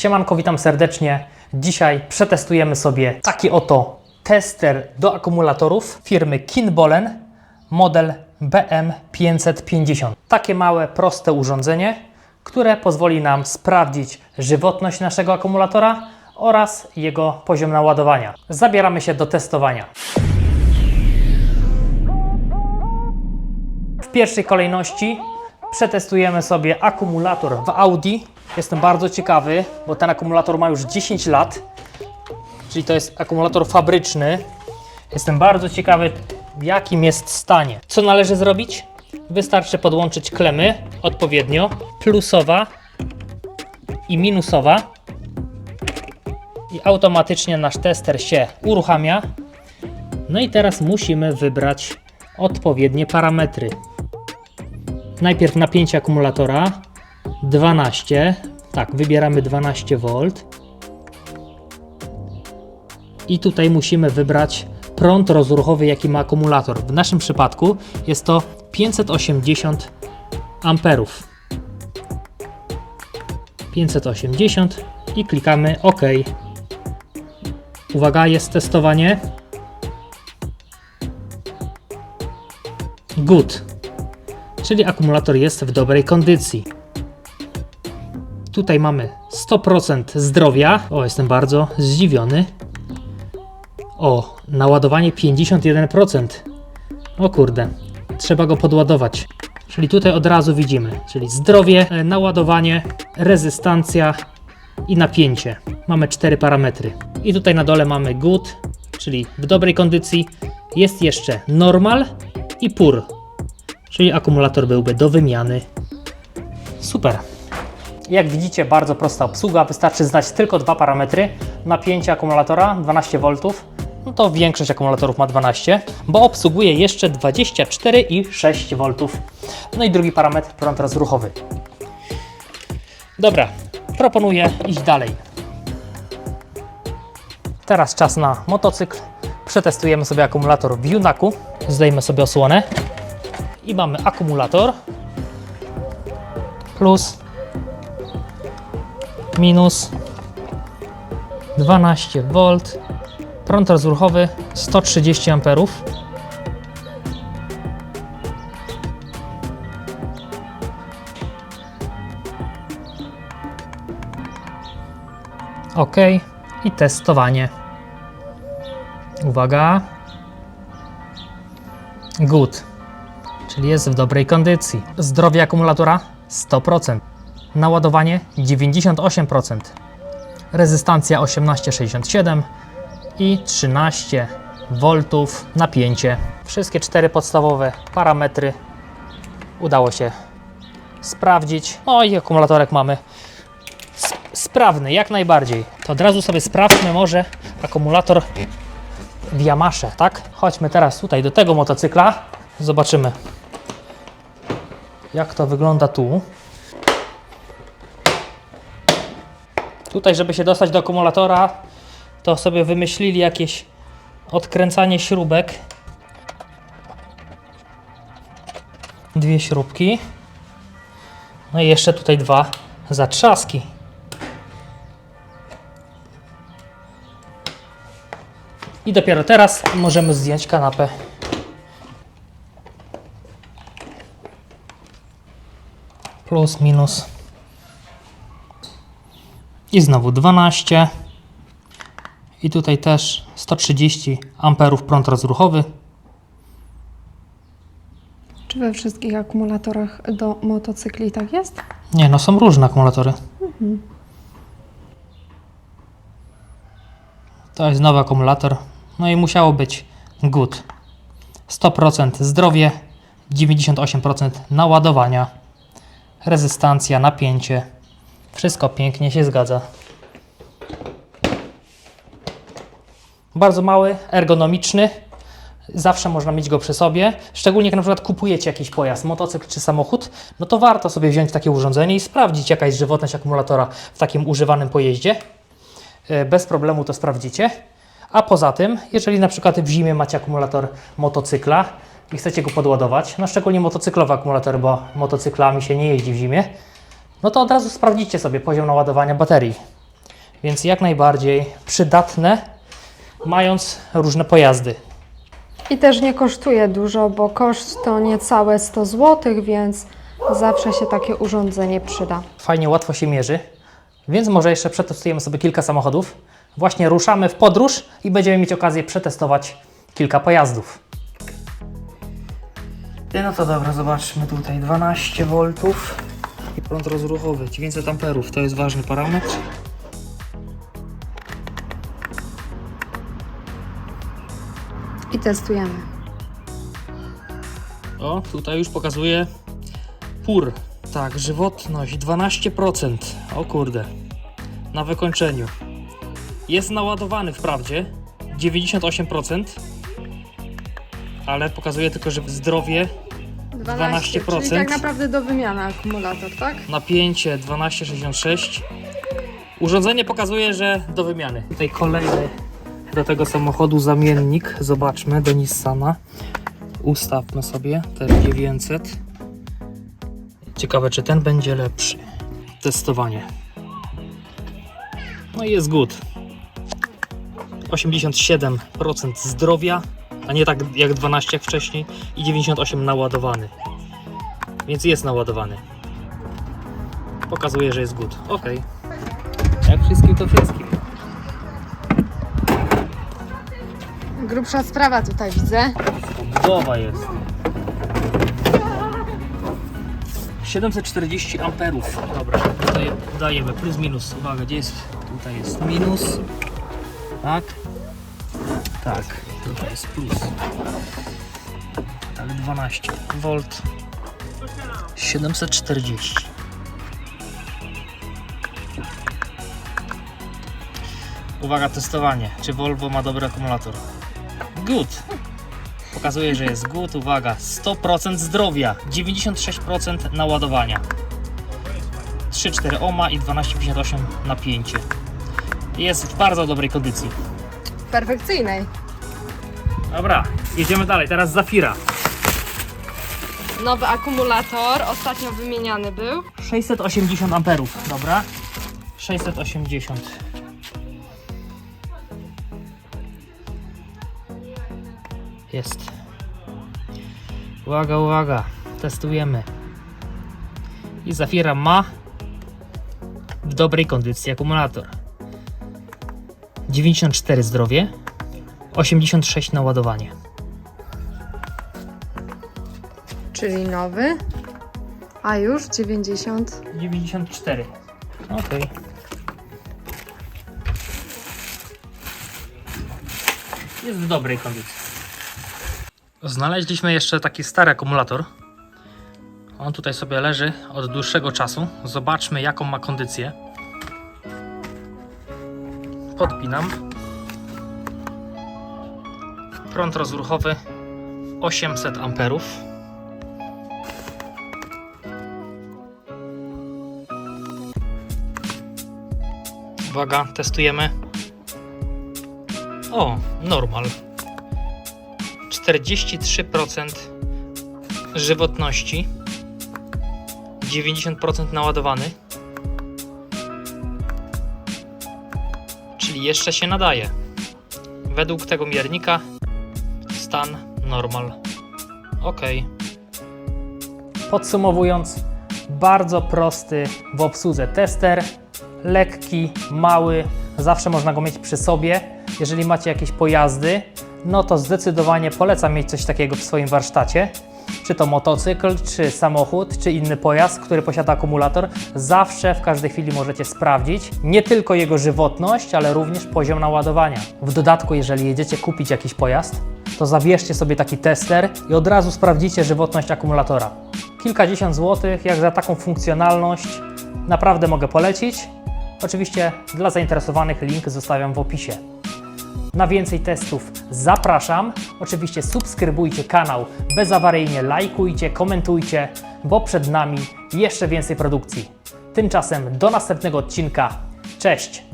Siemanko, witam serdecznie. Dzisiaj przetestujemy sobie taki oto tester do akumulatorów firmy Kinbolen, model BM550. Takie małe, proste urządzenie, które pozwoli nam sprawdzić żywotność naszego akumulatora oraz jego poziom naładowania. Zabieramy się do testowania. W pierwszej kolejności przetestujemy sobie akumulator w Audi. Jestem bardzo ciekawy, bo ten akumulator ma już 10 lat, czyli to jest akumulator fabryczny. Jestem bardzo ciekawy, w jakim jest stanie. Co należy zrobić? Wystarczy podłączyć klemy odpowiednio, plusowa i minusowa. I automatycznie nasz tester się uruchamia. No i teraz musimy wybrać odpowiednie parametry. Najpierw napięcie akumulatora 12. Tak, wybieramy 12 V. I tutaj musimy wybrać prąd rozruchowy, jaki ma akumulator. W naszym przypadku jest to 580 amperów. 580 i klikamy OK. Uwaga, jest testowanie. Good czyli akumulator jest w dobrej kondycji. Tutaj mamy 100% zdrowia. O, jestem bardzo zdziwiony. O, naładowanie 51%. O kurde, trzeba go podładować. Czyli tutaj od razu widzimy, czyli zdrowie, e, naładowanie, rezystancja i napięcie. Mamy cztery parametry. I tutaj na dole mamy good, czyli w dobrej kondycji. Jest jeszcze normal i pur, czyli akumulator byłby do wymiany. Super. Jak widzicie, bardzo prosta obsługa. Wystarczy znać tylko dwa parametry. Napięcie akumulatora 12 V. No to większość akumulatorów ma 12, bo obsługuje jeszcze 24 i 6 V. No i drugi parametr prąd rozruchowy. Dobra, proponuję iść dalej. Teraz czas na motocykl. Przetestujemy sobie akumulator w Junaku. Zdejmę sobie osłonę i mamy akumulator plus minus 12 V prąd rozruchowy 130 amperów. OK i testowanie. Uwaga. Good. Czyli jest w dobrej kondycji. Zdrowie akumulatora 100%. Naładowanie 98%. Rezystancja 1867 i 13 V napięcie. Wszystkie cztery podstawowe parametry udało się sprawdzić. No i akumulatorek mamy sp- sprawny, jak najbardziej. To od razu sobie sprawdźmy może akumulator w Yamasze, tak? Chodźmy teraz tutaj do tego motocykla. Zobaczymy, jak to wygląda tu. Tutaj, żeby się dostać do akumulatora, to sobie wymyślili jakieś odkręcanie śrubek. Dwie śrubki. No i jeszcze tutaj dwa zatrzaski. I dopiero teraz możemy zdjąć kanapę. plus minus i znowu 12 i tutaj też 130 amperów prąd rozruchowy. Czy we wszystkich akumulatorach do motocykli tak jest? nie no są różne akumulatory. To jest nowy akumulator. No i musiało być good. 100% zdrowie 98% naładowania rezystancja, napięcie. Wszystko pięknie się zgadza. Bardzo mały, ergonomiczny. Zawsze można mieć go przy sobie. Szczególnie jak na przykład kupujecie jakiś pojazd, motocykl czy samochód, no to warto sobie wziąć takie urządzenie i sprawdzić jaka jest żywotność akumulatora w takim używanym pojeździe. E, Bez problemu to sprawdzicie. A poza tym, jeżeli na przykład w zimie macie akumulator motocykla i chcecie go podładować, no szczególnie motocyklowe akumulatory, bo motocyklami się nie jeździ w zimie, no to od razu sprawdzicie sobie poziom naładowania baterii. Więc jak najbardziej przydatne, mając różne pojazdy. I też nie kosztuje dużo, bo koszt to niecałe 100 zł, więc zawsze się takie urządzenie przyda. Fajnie, łatwo się mierzy. Więc może jeszcze przetestujemy sobie kilka samochodów. Właśnie ruszamy w podróż i będziemy mieć okazję przetestować kilka pojazdów. No to dobra, zobaczmy tutaj 12 V i prąd rozruchowy 900 amperów. To jest ważny parametr. I testujemy. O, tutaj już pokazuje PUR. Tak, żywotność 12%. O kurde. Na wykończeniu. Jest naładowany wprawdzie 98%, ale pokazuje tylko, że zdrowie 12%. Czyli tak naprawdę do wymiany akumulator, tak? Napięcie 12,66. Urządzenie pokazuje, że do wymiany. Tutaj kolejny do tego samochodu zamiennik. Zobaczmy, do Nissana. Ustawmy sobie TR900. Ciekawe, czy ten będzie lepszy. Testowanie. No i jest good. 87% zdrowia, a nie tak jak 12 jak wcześniej i 98 naładowany. Więc jest naładowany pokazuje, że jest good. Ok. Jak wszystkim, to wszystkim. Grubsza sprawa tutaj widzę. Budowa jest. 740 amperów. Dobra, tutaj dajemy plus minus. Uwaga, gdzie jest? Tutaj jest minus. Tak. Tak, tutaj jest plus. Tak, 12 V. 740. Uwaga, testowanie. Czy Volvo ma dobry akumulator? Good. Pokazuje, że jest good. Uwaga, 100% zdrowia, 96% naładowania. 3,4 ohma i 12,58 napięcie. Jest w bardzo dobrej kondycji. Perfekcyjnej. Dobra, jedziemy dalej. Teraz Zafira. Nowy akumulator, ostatnio wymieniany był. 680 amperów, dobra? 680. Jest. Uwaga, uwaga. Testujemy. I Zafira ma w dobrej kondycji akumulator. 94 zdrowie, 86 naładowanie. Czyli nowy. A już 90. 94. Okej. Jest w dobrej kondycji. Znaleźliśmy jeszcze taki stary akumulator. On tutaj sobie leży od dłuższego czasu. Zobaczmy jaką ma kondycję. Podpinam. Prąd rozruchowy 800 amperów. Uwaga, testujemy. O, normal. 43% żywotności. 90% naładowany. Czyli jeszcze się nadaje. Według tego miernika stan normal. Ok. Podsumowując, bardzo prosty w obsłudze tester, lekki, mały, zawsze można go mieć przy sobie. Jeżeli macie jakieś pojazdy, no to zdecydowanie polecam mieć coś takiego w swoim warsztacie. Czy to motocykl, czy samochód, czy inny pojazd, który posiada akumulator, zawsze w każdej chwili możecie sprawdzić nie tylko jego żywotność, ale również poziom naładowania. W dodatku, jeżeli jedziecie kupić jakiś pojazd, to zabierzcie sobie taki tester i od razu sprawdzicie żywotność akumulatora. Kilkadziesiąt złotych, jak za taką funkcjonalność, naprawdę mogę polecić. Oczywiście dla zainteresowanych link zostawiam w opisie. Na więcej testów zapraszam. Oczywiście subskrybujcie kanał bezawaryjnie, lajkujcie, komentujcie, bo przed nami jeszcze więcej produkcji. Tymczasem do następnego odcinka. Cześć!